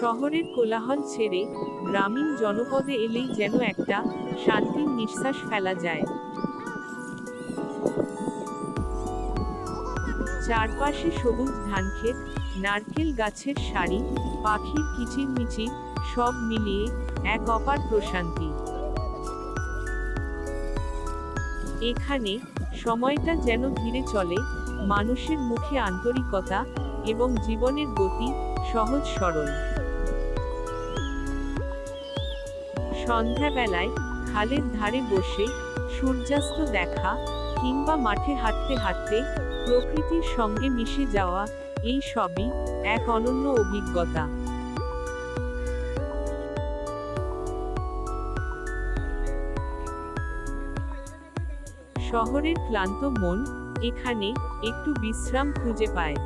শহরের কোলাহল ছেড়ে গ্রামীণ জনপদে এলেই যেন একটা শান্তির নিঃশ্বাস ফেলা যায়। চারপাশে সবুজ ধানক্ষেত, নারকেল গাছের সারি, পাখির কিচিরমিচির, সব মিলিয়ে এক অপার প্রশান্তি। এখানে সময়টা যেন ধীরে চলে, মানুষের মুখে আন্তরিকতা এবং জীবনের গতি সহজ সরল। সন্ধ্যাবেলায় খালের ধারে বসে সূর্যাস্ত দেখা কিংবা মাঠে হাঁটতে হাঁটতে প্রকৃতির সঙ্গে মিশে যাওয়া এই সবই এক অনন্য অভিজ্ঞতা। শহরের ক্লান্ত মন এখানে একটু বিশ্রাম খুঁজে পায়।